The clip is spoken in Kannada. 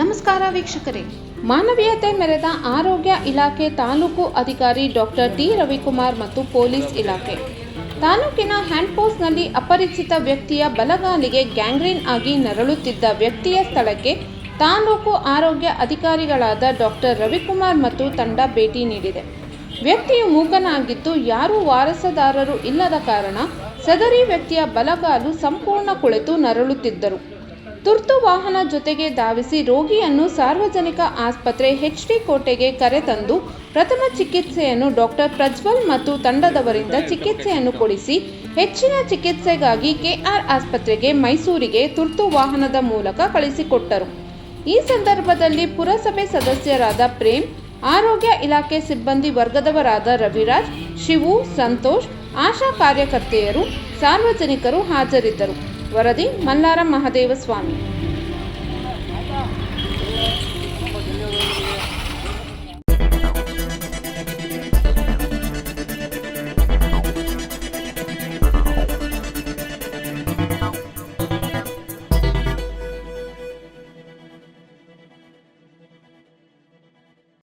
ನಮಸ್ಕಾರ ವೀಕ್ಷಕರೇ. ಮಾನವೀಯತೆ ಮೆರೆದ ಆರೋಗ್ಯ ಇಲಾಖೆ ತಾಲೂಕು ಅಧಿಕಾರಿ ಡಾಕ್ಟರ್ ಟಿ ರವಿಕುಮಾರ್ ಮತ್ತು ಪೊಲೀಸ್ ಇಲಾಖೆ. ತಾಲೂಕಿನ ಹ್ಯಾಂಡ್ಪೋಸ್ಟ್ನಲ್ಲಿ ಅಪರಿಚಿತ ವ್ಯಕ್ತಿಯ ಬಲಗಾಲಿಗೆ ಗ್ಯಾಂಗ್ರೀನ್ ಆಗಿ ನರಳುತ್ತಿದ್ದ ವ್ಯಕ್ತಿಯ ಸ್ಥಳಕ್ಕೆ ತಾಲೂಕು ಆರೋಗ್ಯ ಅಧಿಕಾರಿಗಳಾದ ಡಾಕ್ಟರ್ ರವಿಕುಮಾರ್ ಮತ್ತು ತಂಡ ಭೇಟಿ ನೀಡಿದೆ. ವ್ಯಕ್ತಿಯು ಮೂಕನಾಗಿದ್ದು ಯಾರೂ ವಾರಸದಾರರು ಇಲ್ಲದ ಕಾರಣ ಸದರಿ ವ್ಯಕ್ತಿಯ ಬಲಗಾಲು ಸಂಪೂರ್ಣ ಕುಳಿತು ನರಳುತ್ತಿದ್ದರು. ತುರ್ತು ವಾಹನ ಜೊತೆಗೆ ಧಾವಿಸಿ ರೋಗಿಯನ್ನು ಸಾರ್ವಜನಿಕ ಆಸ್ಪತ್ರೆ ಎಚ್ಡಿ ಕೋಟೆಗೆ ಕರೆತಂದು ಪ್ರಥಮ ಚಿಕಿತ್ಸೆಯನ್ನು ಡಾಕ್ಟರ್ ಪ್ರಜ್ವಲ್ ಮತ್ತು ತಂಡದವರಿಂದ ಚಿಕಿತ್ಸೆಯನ್ನು ಕೊಡಿಸಿ ಹೆಚ್ಚಿನ ಚಿಕಿತ್ಸೆಗಾಗಿ ಕೆಆರ್ ಆಸ್ಪತ್ರೆಗೆ ಮೈಸೂರಿಗೆ ತುರ್ತು ವಾಹನದ ಮೂಲಕ ಕಳಿಸಿಕೊಟ್ಟರು. ಈ ಸಂದರ್ಭದಲ್ಲಿ ಪುರಸಭೆ ಸದಸ್ಯರಾದ ಪ್ರೇಮ್ ಆರೋಗ್ಯ ಇಲಾಖೆ ಸಿಬ್ಬಂದಿ ವರ್ಗದವರಾದ ರವಿರಾಜ್, ಶಿವು, ಸಂತೋಷ್, ಆಶಾ ಕಾರ್ಯಕರ್ತೆಯರು, ಸಾರ್ವಜನಿಕರು ಹಾಜರಿದ್ದರು. ವರದಿ ಮಲ್ಲಾರ ಮಹದೇವ ಸ್ವಾಮಿ